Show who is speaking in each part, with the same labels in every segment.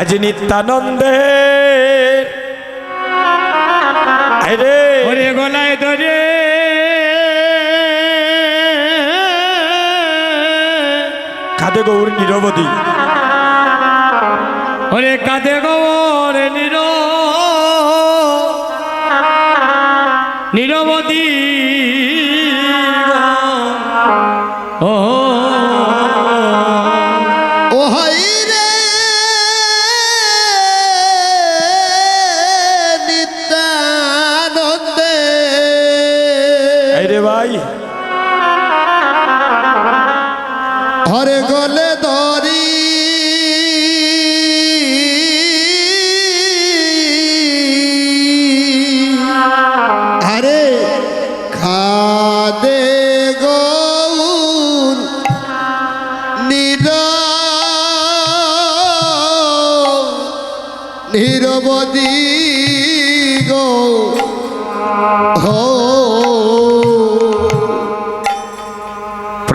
Speaker 1: আজ নিত্যানন্দে আরে গলায় ধরে কাঁধে গৌর নিরবধি ওরে কাঁধে গৌর নির
Speaker 2: নিরবধি যাই হরে গলে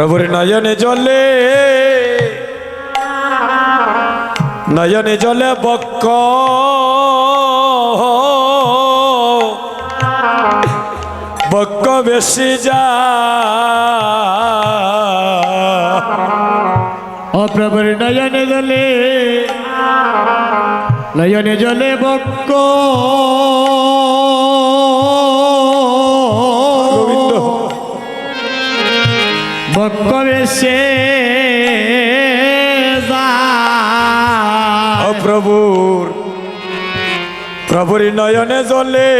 Speaker 1: প্রভুর নয়নে জলে নয়নে জলে বক্ক বক্ক বেশি যা অপ্রভুর নয়নে জলে নয়নে জলে বক্ক বকবে সে প্রভুর প্রভুর নয়নে জলে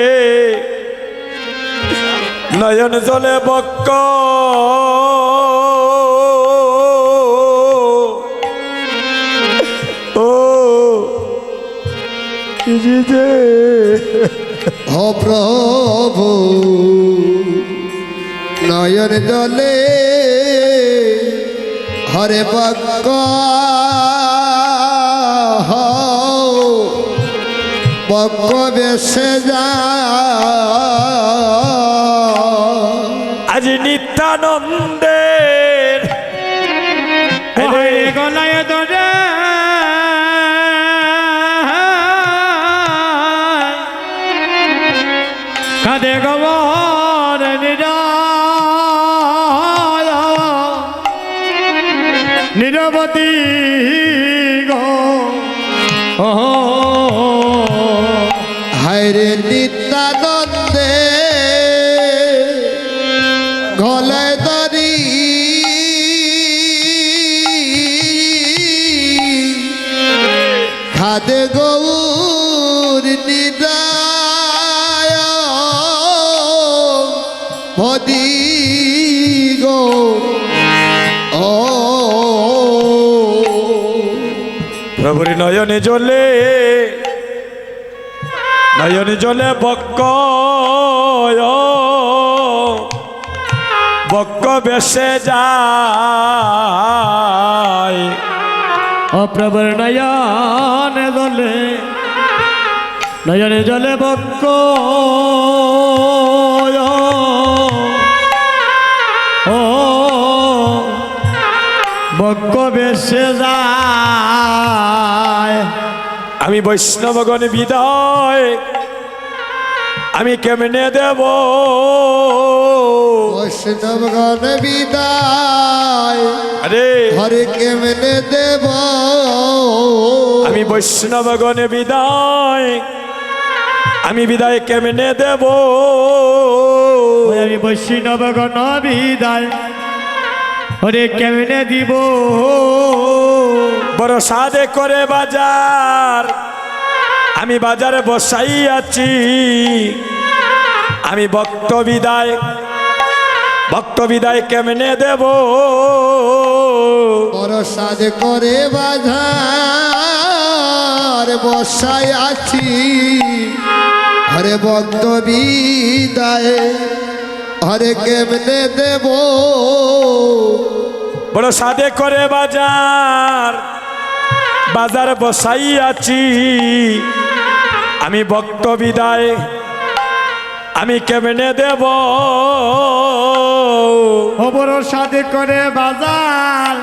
Speaker 1: নয়ন জলে বক্ক
Speaker 2: ও যে অপ্রভু নয়ন জলে হরে বক্ক বক্ক বেসে যা আজ নিত্যানন্দের
Speaker 1: গলায় গবা নিরবধি প্রভুর নয়নে জলে নয়নে জলে বক্ক বক্ক বেসে যায় অপ্রবর নয়নে জলে নয়নে জলে বক্ক
Speaker 2: বক্ক বেসে যায়
Speaker 1: আমি বৈষ্ণবগণ বিদায় আমি কেমনে
Speaker 2: দেব বৈষ্ণবগণ বিদায় আরে হরে কেমনে দেব আমি
Speaker 1: বৈষ্ণবগণ বিদায় আমি বিদায় কেমনে দেব আমি বৈষ্ণবগণ বিদায় হরে কেমনে দিব বড় সাদে করে বাজার আমি বাজারে বসাই আছি আমি ভক্ত বিদায় ভক্ত বিদায় কেমনে দেব
Speaker 2: বড় সাদে করে বাজার বসাই আছি হরে ভক্ত বিদায় হরে কেমনে দেব
Speaker 1: বড় সাদে করে বাজার বাজার আছি আমি ভক্ত বিদায় আমি কেমনে দেব সাথে করে বাজার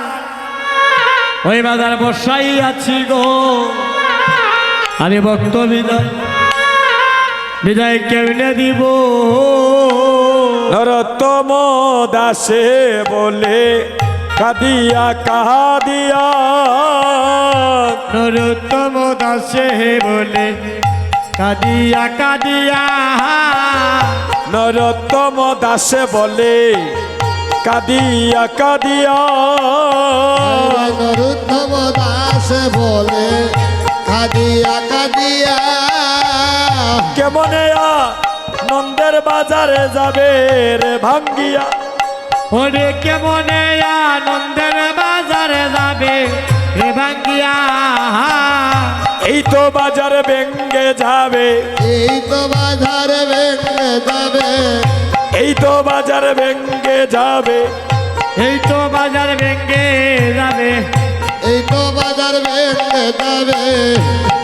Speaker 1: ওই বাজার বসাই আছি গো আমি ভক্ত বিদায় বিদায় কেমনে দিব নরতম দাসে বলে দেখা দিয়া কাহা দিয়া নরোত্তম দাসে বলে কাদিয়া কাদিয়া নরোত্তম দাসে বলে কাদিয়া
Speaker 2: কাদিয়া নরোত্তম দাসে বলে কাদিয়া কাদিয়া কেমনে
Speaker 1: নন্দের বাজারে যাবে রে ভাঙ্গিয়া ওরে কেমনে আনন্দের বাজারে যাবে রে ভাঙ্গিয়া এই তো বাজার ভেঙ্গে যাবে এই তো বাজার ভেঙ্গে যাবে এই তো বাজার ভেঙ্গে যাবে এই তো বাজার ভেঙ্গে যাবে এই তো বাজার ভেঙ্গে যাবে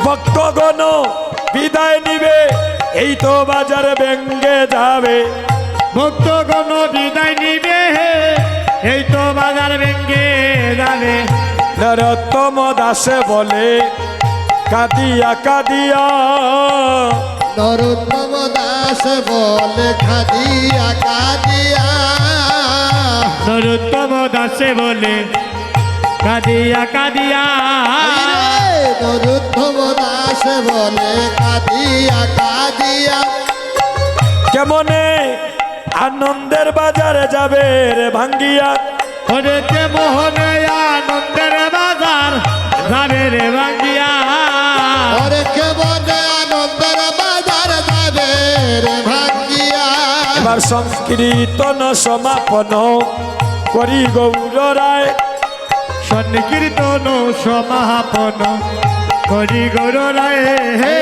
Speaker 1: ভক্তগণ বিদায় নিবে এই তো বাজার ভেঙ্গে যাবে ভক্তগণ বিদায় নিবে এই তো বাজার ভেঙ্গে যাবে নরোত্তম দাসে বলে কাঁদিয়া কাঁদিয়া নরোত্তম দাস বলে কাঁদিয়া
Speaker 2: কাঁদিয়া
Speaker 1: নরোত্তম
Speaker 2: দাসে বলে কাঁদিয়া কাঁদিয়া নরোত্তম দাস বলে কাঁদিয়া কাঁদিয়া
Speaker 1: কেমনে আনন্দের বাজারে যাবে রে ভাঙ্গিয়া
Speaker 2: হরেতে মোহনে আনন্দের বাজার যাবে রে ভাঙ্গিয়া হরে কে বনে আনন্দের বাজার যাবে রে ভাঙ্গিয়া
Speaker 1: সংকীর্তন সমাপন করি গৌর রায় সংকীর্তন সমাপন করি গৌর রায় হে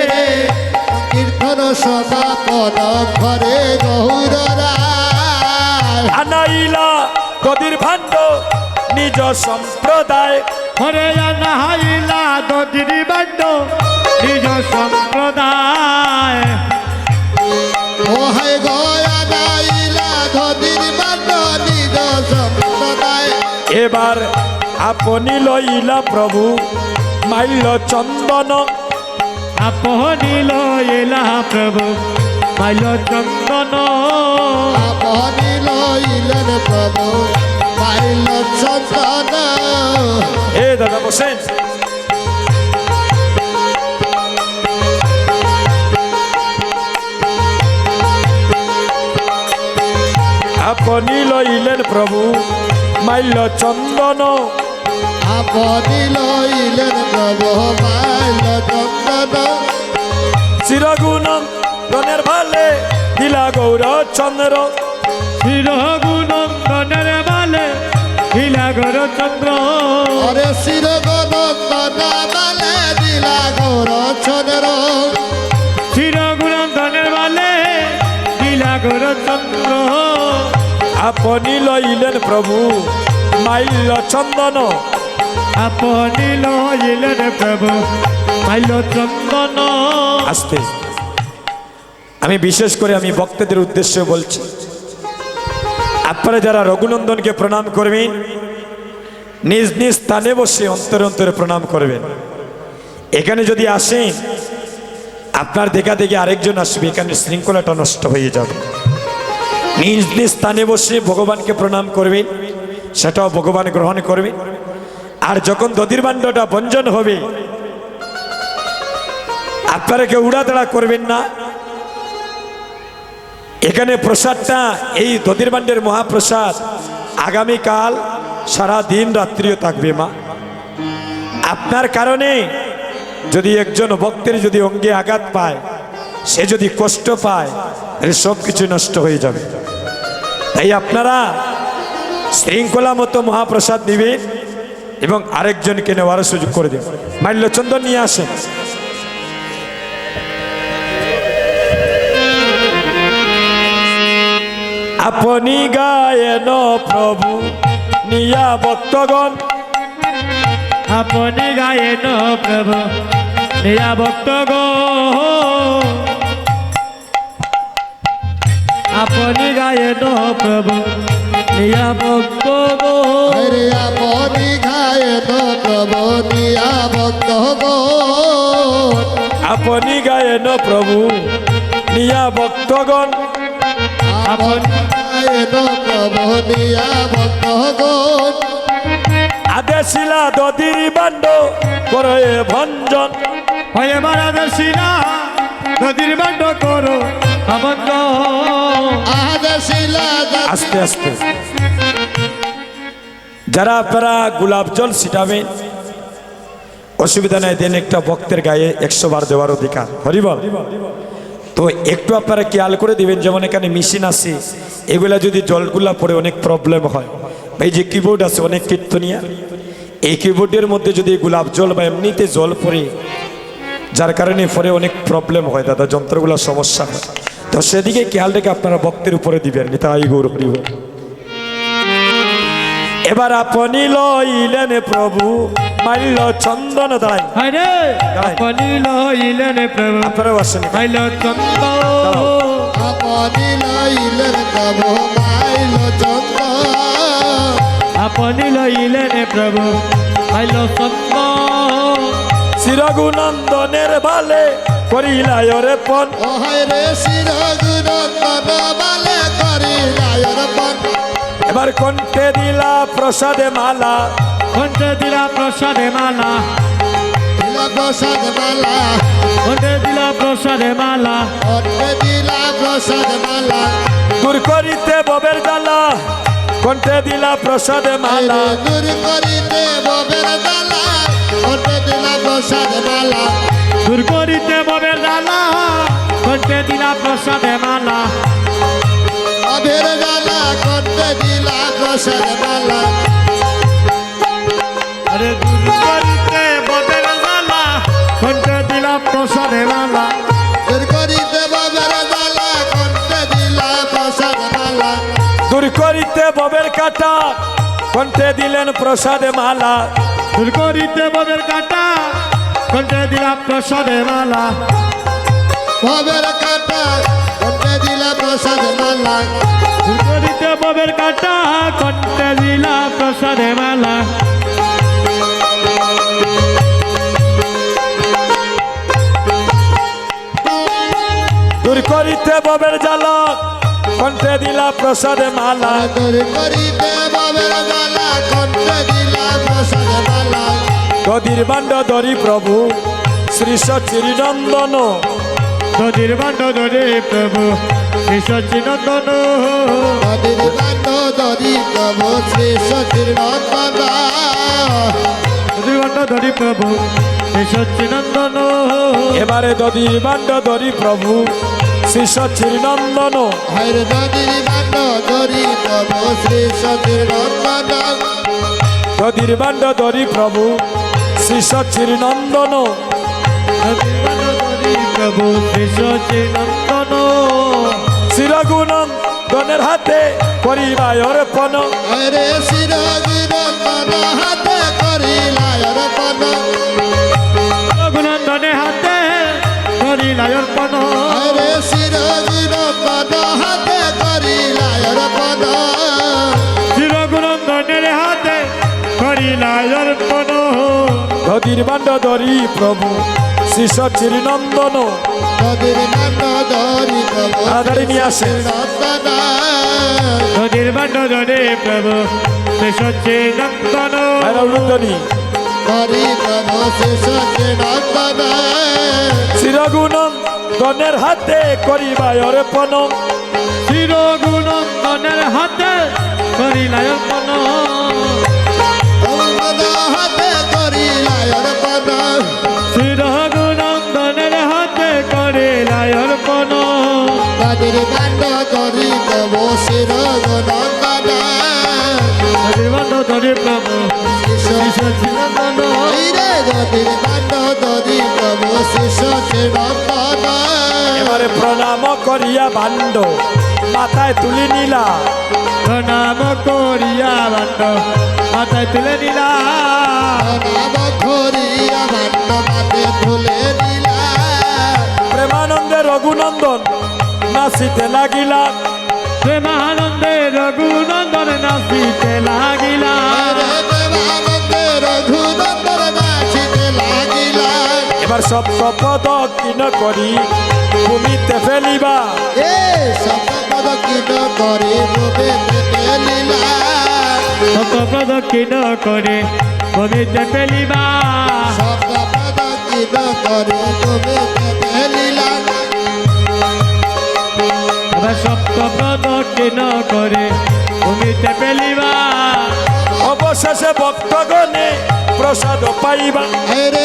Speaker 2: এখন সমাপন
Speaker 1: ঘরে গৌররা নিজ সম্প্রদায় হরে আনাইলা গদির ভাণ্ড
Speaker 2: নিজ সম্প্রদায় ও হায় গয়া নাইলা নিজ সম্প্রদায়
Speaker 1: এবার আপনি লইলা প্রভু মাইল চন্দন আপনিল এলা প্রভু মাইল
Speaker 2: চন্দন আপনিল ইলেন প্রভু মাইল চন্দন
Speaker 1: এ দাদা বসেন আপনি লইলেন প্রভু মাইল চন্দন আপনি লইলেন প্রভু মাইল চন্দন চিরগুণম গণের ভালে দিলা গৌর চন্দ্র চিরগুণম গণের ভালে
Speaker 2: দিলা গৌর চন্দ্র অরে চিরগুণ ভালে দিলা গৌর চন্দ্র চিরগুণম গণের ভালে
Speaker 1: দিলা গৌর চন্দ্র আপনি লইলেন আপনি লইলেন প্রভু মাইল চন্দন আস্তে আমি বিশেষ করে আমি ভক্তদের উদ্দেশ্যে বলছি আপনারা যারা রঘুনন্দনকে প্রণাম করবেন নিজ নিজ স্থানে বসে অন্তরে অন্তরে প্রণাম করবেন এখানে যদি আসেন আপনার দেখা দেখে আরেকজন আসবে এখানে শৃঙ্খলাটা নষ্ট হয়ে যাবে নিজ নিজ স্থানে বসে ভগবানকে প্রণাম করবেন সেটাও ভগবান গ্রহণ করবেন আর যখন দধির বান্ডটা ভঞ্জন হবে আপনারা কেউ উড়াদড়া করবেন না এখানে প্রসাদটা এই দধির বান্ডের মহাপ্রসাদ আগামীকাল সারা দিন রাত্রিও থাকবে মা আপনার কারণে যদি একজন ভক্তের যদি অঙ্গে আঘাত পায় সে যদি কষ্ট পায় তাহলে সব কিছু নষ্ট হয়ে যাবে তাই আপনারা শৃঙ্খলা মতো মহাপ্রসাদ নেবেন এবং আরেকজনকে নেওয়ার সুযোগ করে দিন মাল্যচন্দন নিয়ে আসেন আপনি গায়েন প্রভু নিয়া ভক্তগণ আপনি গায়েন প্রভু নিয়া ভক্তগণ
Speaker 2: আপনি গায়েন প্রভু ইয়া ভক্ত গো ইয়া বনি গায়ে নব বনিয়া ভক্ত গো
Speaker 1: আপনি গায়েন প্রভু নিয়া ভক্তগণ
Speaker 2: আপনি গায়েন প্রভু নিয়া ভক্তগণ
Speaker 1: আদেশিলা দদির বান্ড করে ভঞ্জন হয়ে মারা আদেশিলা দদির বান্ড করো আস্তে আস্তে যারা আপনারা গোলাপ জল ছিটাবেন অসুবিধা নাই দেন একটা ভক্তের গায়ে একশো বার দেওয়ার অধিকার হরিবল তো একটু আপনারা খেয়াল করে দিবেন যেমন এখানে মেশিন আছে এগুলা যদি জলগুলা পড়ে অনেক প্রবলেম হয় এই যে কিবোর্ড আছে অনেক কীর্তনিয়া এই কিবোর্ডের মধ্যে যদি গোলাপ জল বা এমনিতে জল পড়ে যার কারণে পরে অনেক প্রবলেম হয় দাদা যন্ত্রগুলা সমস্যা হয় তো সেদিকে খেয়াল রেখে আপনারা ভক্তের উপরে দিবেন তাই গৌর হরিব এবার আপনি লইলেন প্রভু মাল্য চন্দন দাঁড়াই আপনি লইলেন প্রভু আপনারা আসেন মাল্য চন্দন আপনি লইলেন প্রভু মাল্য চন্দন আপনি লইলেন প্রভু মাল্য চন্দন চিরগুনন্দনের বালে করিলায় রে পন ওহায় রে বালে করিলায় রে পন এবার কণ্ঠে দিলা প্রসাদে মালা কণ্ঠে দিলা প্রসাদে মালা দিলা প্রসাদে মালা কণ্ঠে দিলা প্রসাদে মালা কণ্ঠে দিলা প্রসাদে মালা দূর করিতে ববের জ্বালা কণ্ঠে দিলা প্রসাদে মালা মালা দূর করিতে মবের জ্বালা কণ্ঠে দিলা প্রসাদে মালা
Speaker 2: মবের জ্বালা কণ্ঠে দিলা প্রসাদে মালা আরে দূর করিতে মবের জ্বালা
Speaker 1: কণ্ঠে দিলা প্রসাদে মালা দূর করিতে মবের জ্বালা কণ্ঠে দিলা প্রসাদে মালা দূর করিতে মবের কাটা কণ্ঠে দিলেন প্রসাদে মালা দূর করিতে মবের কাটা কণ্ঠে দিলা প্রসাদে মালা ভবের কাটা কণ্ঠে দিলা
Speaker 2: প্রসাদে মালা
Speaker 1: সুন্দরীতে ভবের কাটা কণ্ঠে দিলা প্রসাদে মালা দূর করিতে ববের জ্বালা কণ্ঠে দিলা প্রসাদে মালা দূর করিতে ববের জ্বালা কণ্ঠে দধির বাণ্ড ধরি প্রভু শ্রী সচির নন্দন দধির ধরি প্রভু শ্রী সচির নন্দন ধরি প্রভু শ্রী সচির নন্দন এবারে দধির বাণ্ড ধরি প্রভু শ্রী সচির নন্দন দধির বাণ্ড শ্রী সচির নন্দন ধরি প্রভু শ্রী সচির নন্দন প্রভু শ্রী সচির নন্দন শ্রী রঘুনন গণের হাতে করিলায় অর্পণ হরে শ্রী রঘুনন্দন হাতে করিলায় অর্পণ রঘুনন্দনে হাতে করিলায় অর্পণ হরে শ্রী রঘুনন্দন হাতে করিলায় অর্পণ শ্রী রঘুনন্দনের হাতে করিলায় অর্পণ নদীর বান্ড ধরি প্রভু শিষ্য চিরনন্দন নদীর বান্ড আসে নদীর বান্ড ধরে প্রভু শিষ্য চিরনন্দন নন্দনী ধরি প্রভু হাতে করিবায় অর্পণ চিরগুণম ধনের হাতে করিলায় অর্পণ হাতে করি লায়র পন শ্রী রঘুনন্দনের হাতে করি লায়র পন বাদির কাণ্ড
Speaker 2: করি প্রভু শ্রী রঘুনন্দন হরিবন্ধ ধরি প্রভু
Speaker 1: এবারে প্রণাম করিয়া বান্ড মাথায় তুলি নিলা প্রণাম করিয়া বান্ড মাথায় তুলে নিলা প্রণাম করিয়া বান্ড মাথায় তুলে নিলা প্রেমানন্দে রঘুনন্দন নাচিতে লাগিলা প্রেমানন্দে রঘুনন্দন নাচিতে লাগিলা তোমার সব স্বপ্ন দক্ষিণ করি ভূমিতে ফেলিবা এ স্বপ্ন দক্ষিণ করি ভূমিতে ফেলিবা স্বপ্ন দক্ষিণ করে ভূমিতে ফেলিবা স্বপ্ন দক্ষিণ করে ভূমিতে ফেলিলা সপ্ত প্রদক্ষিণ করে ভূমিতে ফেলিবা অবশেষে ভক্তগণে প্রসাদ পাইবা রে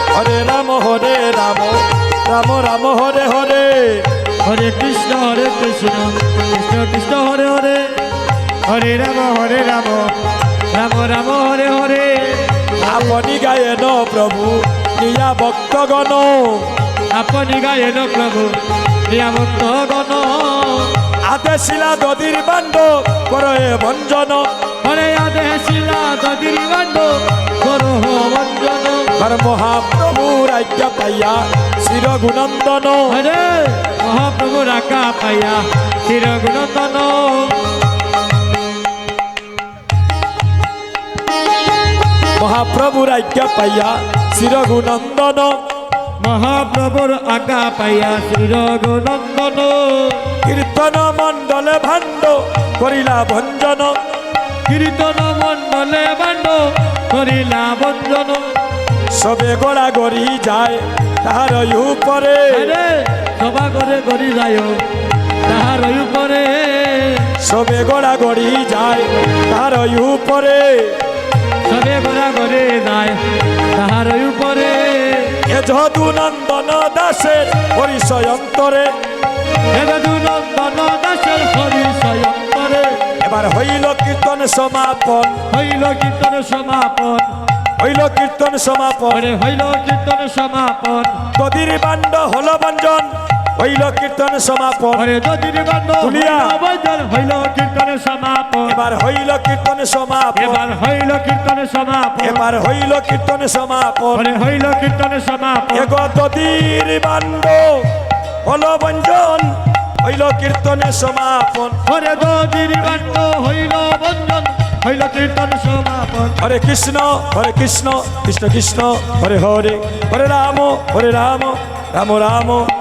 Speaker 1: হরে রাম হরে রাম রাম রাম হরে হরে হরে কৃষ্ণ হরে কৃষ্ণ কৃষ্ণ কৃষ্ণ হরে হরে হরে রাম হরে রাম রাম রাম হরে হরে আপনি গায়েন প্রভু নিয়া ভক্তগণ আপনি গায়েন প্রভু নিয়া ভক্তগণ আদে শিলা দদির বান্ড করে ভঞ্জন হরে আদে শিলা দদির বান্ড মহাপ্রভু রাজ্য পাইয়া শির হরে মহাপ্রভু রাখা পাইয়া শির মহাপ্রভুর আজ্ঞা পাইয়া শির গুণন্দন মহাপ্রভুর আজ্ঞা পাইয়া শির গুণন্দন কীর্তন মণ্ডলে ভাণ্ড করিলা ভঞ্জন কীর্তন মণ্ডলে বাণ্ড করিলা বন্ধন সবে গড়া গড়ি যায় তাহার উপরে সবা গড়ে গড়ি যায় তাহার উপরে সবে গড়া গড়ি যায় তাহার উপরে সবে গড়া গড়ে যায় তাহার উপরে এ যদু নন্দন দাসের পরিচয় অন্তরে এ যদু নন্দন দাসের পরিচয় এবার হইল কীর্তন সমাপন হইল কীর্তন সমাপন হইল কীর্তন সমাপন হইল কীর্তন সমাপন তদির বান্ড হল বঞ্জন হইল কীর্তন সমাপন হইল কীর্তন সমাপন এবার হইল কীর্তন সমাপন এবার হইল কীর্তন সমাপন এবার হইল কীর্তন সমাপন হইল কীর্তন সমাপন এগো তদির বান্ড হল বঞ্জন হইল কীর্তনে সমাপন হরে গিরি বান্ড হইল বন্ধন হইল কীর্তন সমাপন হরে কৃষ্ণ
Speaker 2: হরে কৃষ্ণ কৃষ্ণ কৃষ্ণ হরে হরে হরে রাম হরে রাম রাম রাম